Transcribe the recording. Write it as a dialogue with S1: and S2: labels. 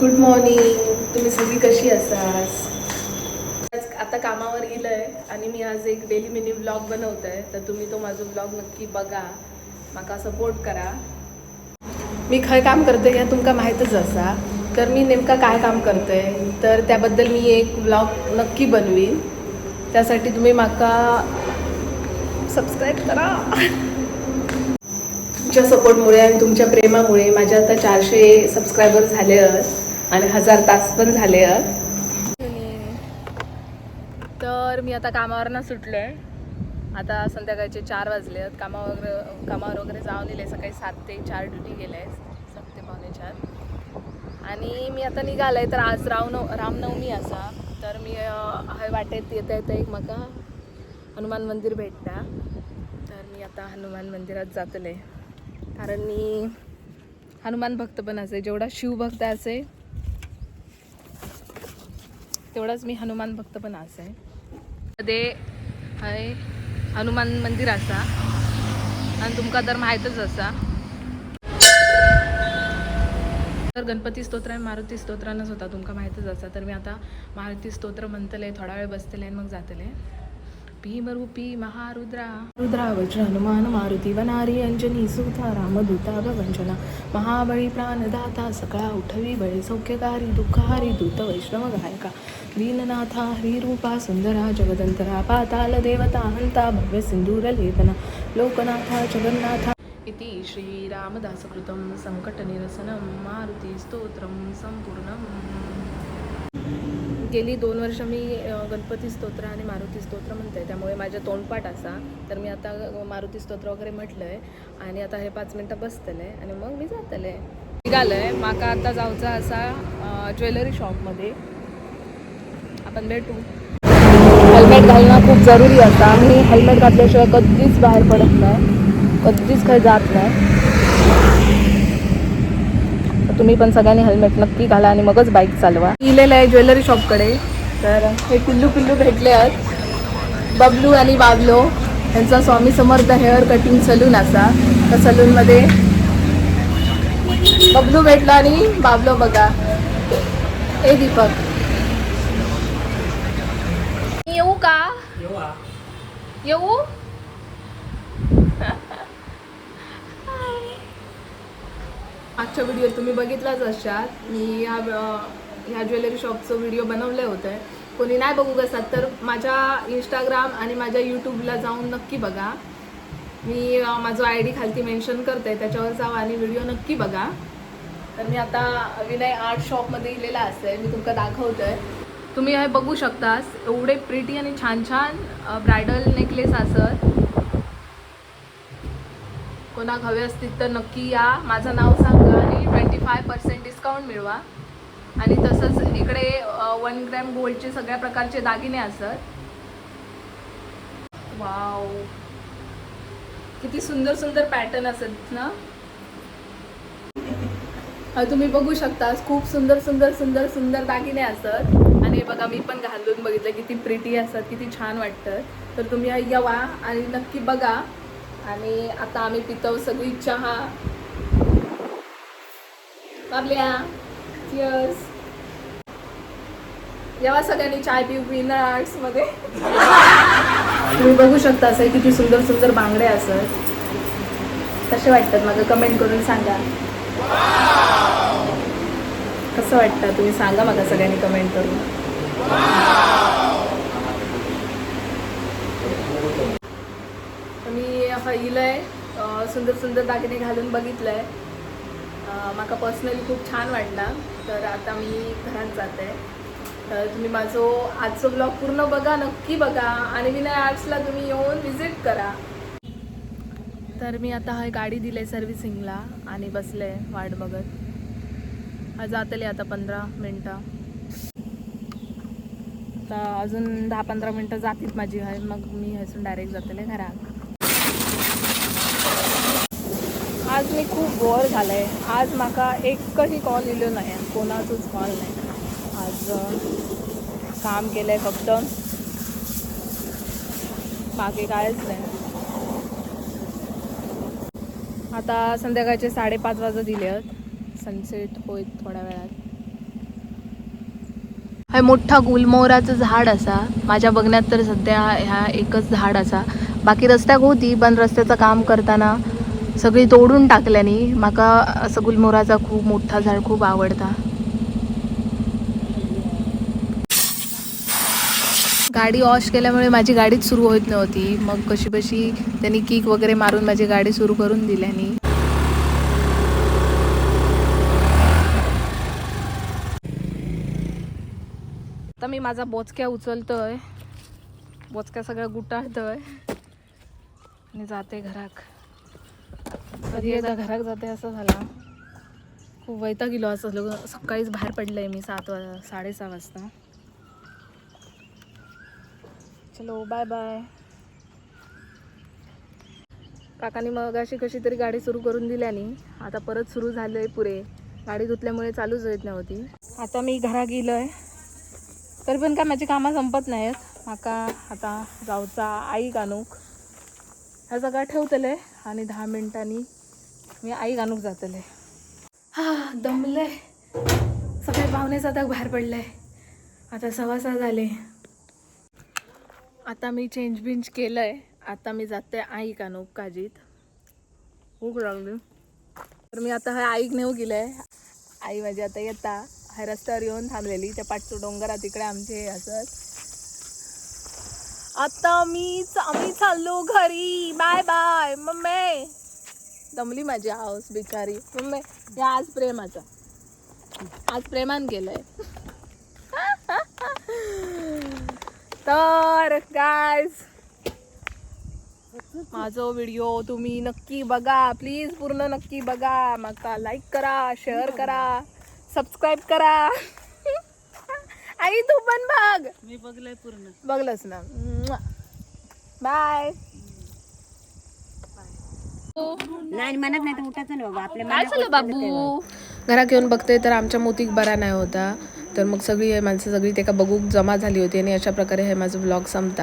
S1: Good morning तुम्ही सगळी कशी असास आज आता कामावर गेलंय आणि मी आज एक डेली मिनी ब्लॉग बनवत आहे तर तुम्ही तो माझा ब्लॉग नक्की बघा. माका सपोर्ट करा. मी खंय काम करते हे तुमका माहीतच असा. तर मी नेमका काय काम करते तर त्याबद्दल मी एक ब्लॉग नक्की बनवीन. त्यासाठी तुम्ही माका सबस्क्राईब करा. तुमच्या सपोर्टमुळे आणि तुमच्या प्रेमामुळे माझ्या आता चारशे सबस्क्रायबर झाले आहेत आणि हजार तास पण झाले आहेत. तर मी आता कामावरनं आहे आता संध्याकाळचे चार वाजले आहेत. कामावर कामावर वगैरे जाऊन दिले सकाळी सात ते चार ड्युटी गेले सात ते पावणे चार. आणि मी आता निघालंय तर आज रामनव रामनवमी असा. तर मी हे हय वाटेत येता येता एक मका हनुमान मंदिर भेटता तर मी आता हनुमान मंदिरात जातले कारण मी हनुमान भक्त पण असे जेवढा शिवभक्त असे तेवढाच मी हनुमान भक्त पण असे. मध्ये हाय हनुमान मंदिर असा आणि तुमका तर माहीतच असा. तर गणपती स्तोत्र आणि मारुती स्तोत्रानच होता तुमका माहीतच असा. तर मी आता मारुती स्तोत्र म्हणतले थोडा वेळ बसतले आणि मग जातले. भीमरूपी महारुद्रा। रुद्रा वज्र हनुमान मारुती वनारी अंजनी सुधा रामदूता भवंजना महाबळी प्राणदाता सकळा उठवी बळी सौख्यकारी दुःखहारी दूत वैष्णव गायका दीननाथा हरिरूपा सुंदरा जगदंतरा पाताल देवता हंता भव्य सिंधूर लेपना लोकनाथा जगन्नाथा। इति श्रीरामदासकृतं संकटनिरसनं मारुती स्तोत्रं संपूर्णम्। गेली दोन वर्ष मी गणपती स्तोत्र आणि मारुती स्तोत्र म्हणते. त्यामुळे माझ्या तोंडपाठ असा. तर मी आता मारुती स्तोत्र वगैरे म्हटलं आहे आणि आता हे पाच मिनटं बसतले आणि मग मी जातले निघालं आहे माका आता जाऊचा असा ज्वेलरी शॉपमध्ये. आपण भेटू. हेल्मेट घालणं खूप जरुरी असतं मी हेल्मेट घातल्याशिवाय कधीच बाहेर पडत नाही. कधीच काही जात नाही. तर तुम्ही पण सगळ्यांनी हेल्मेट नक्की घाला आणि मगच बाईक चालवा. लिहिलेलं आहे ज्वेलरी शॉपकडे तर हे कुल्लू पिल्लू भेटले आहेत. बबलू आणि बाबलो यांचा Swami Samarth hair cutting salon असा. त्या सलूनमध्ये बबलू भेटला आणि बाबलो बघा. ए दीपक. येऊ का? येऊ. मागच्या व्हिडिओ तुम्ही बघितलाच असाल. मी ह्या ह्या ज्वेलरी शॉपचं व्हिडिओ बनवले होते. कोणी नाही बघू कसत तर माझ्या इंस्टाग्राम आणि माझ्या यूट्यूबला जाऊन नक्की बघा. मी माझं आय डी खालती मेन्शन करते त्याच्यावर जावा आणि व्हिडिओ नक्की बघा. तर मी आता विनय आर्ट शॉपमध्ये गेलेला असेल मी तुमका दाखवतोय. तुम्ही हे बघू शकतास एवढे प्रिटी आणि छान छान ब्रायडल नेकलेस असत कोणाक हवे असतील तर नक्की या. माझं नाव सांग फाय पर्सेंट डिस्काउंट मिळवा. आणि तसंच इकडे वन ग्रॅम गोल्डचे सगळ्या प्रकारचे दागिने असत वाव किती सुंदर सुंदर पॅटर्न असत ना? तुम्ही बघू शकता खूप सुंदर सुंदर सुंदर सुंदर दागिने असत आणि बघा मी पण घालून बघितलं किती प्रिटी असतात किती छान वाटतं तर तुम्ही हा येवा आणि नक्की बघा. आणि आता आम्ही पितो सगळी चहा बाबल्या चिअर्स येवा सगळ्यांनी चाय पिऊ विनर आर्ट्समध्ये. तुम्ही बघू शकता असं किती सुंदर सुंदर बांगडे असत कसे वाटतात मला कमेंट करून सांगा. कसं वाटतं? तुम्ही सांगा मला सगळ्यांनी कमेंट करून. मी हिलंय सुंदर सुंदर दागिने घालून बघितलंय. अं, माका पर्सनली खूप छान वाटला. तर आता मी घरात जाते. तर तुम्ही माझं आजचं ब्लॉग पूर्ण बघा नक्की बघा. आणि विनय आर्ट्सला तुम्ही येऊन विजिट करा. तर मी आता हा गाडी दिले सर्व्हिसिंगला आणि बसले वाट बघत. जातले आता पंधरा मिनटं. आता अजून दहा पंधरा मिनटं जातील माझी हय. मग मी हसून डायरेक्ट जातले घरात. आज मी खूप बोर झालंय. आज म्हाका एकही कॉल इलो नाही कोणाचोच कॉल नाही. आज काम काम केलंय फक्त. बाकी कायच नाही. आता संध्याकाळचे साडेपाच वाजत दिले आहेत. सनसेट होईल थोड्या वेळात. हा मोठा गुलमोहराचं झाड असा. माझ्या बघण्यात तर सध्या ह्या एकच झाड असा. बाकी रस्त्याक होती पण रस्त्याचं काम करताना सगळी तोडून टाकल्यानी म्हाका असं गुलमोराचा खूप मोठा झाड खूप आवडता. गाडी वॉश केल्यामुळे माझी गाडीच सुरू होत नव्हती. मग कशी कशी त्यांनी किक वगैरे मारून माझी गाडी सुरू करून दिल्यानी आता मी माझा बोचक्या उचलतोय. बोचक्या सगळ्या गुटाळतोय. आणि जाते घराक कधी एकदा घरात जाते असं झालं. खूप वैता गेलो असं लग्न सकाळीच बाहेर पडलं आहे मी सात वा साडेसहा वाजता. चलो बाय बाय काकानी मग अशी कशी तरी गाडी सुरू करून दिल्यानी आता परत सुरू झालं आहे पुरे. गाडी धुतल्यामुळे चालूच येत नव्हती. आता मी घरा गेलो आहे तरी पण काय माझी कामं संपत नाहीत माका आता जाऊचा आई कानूक. ह्या सगळं ठेवतले आणि दहा मिनिटांनी मी आई कानूक जातले. हा दमले. सगळे पाहुणे जाता बाहेर पडले. आता सव्वा झाले. आता मी चेंज बिंज केलंय. आता मी जाते आई कानूक काजीत. खूप लागली. तर मी आता हा आईक नेऊ गेलंय. आई माझी आता येता. ह्या रस्त्यावर येऊन थांबलेली. त्या पाठचं आहे तिकडे आमचे असत आता मी आम्ही चाललो घरी. Bye bye mummy. दमली माझी हाऊस बिचारी. मम्मी या आज प्रेमाचा आज प्रेमान केलंय तर गायज माझो व्हिडिओ तुम्ही नक्की बघा. प्लीज पूर्ण नक्की बघा. माका लाईक करा शेअर करा सबस्क्राईब करा. आई तू पण बघ.
S2: मी बघलंय पूर्ण.
S1: बघलंच ना. बाय
S2: नाही म्हणत नाही तर उठायचं नाही बाबा. आपल्या
S1: काय झालं बाबू? घरात येऊन बघते तर आमच्या मोतीक बरा नाही होता. तर मग सगळी हे माणसं सगळी ते का बघूक जमा झाली होती आणि अशा प्रकारे हे माझं ब्लॉग संपता.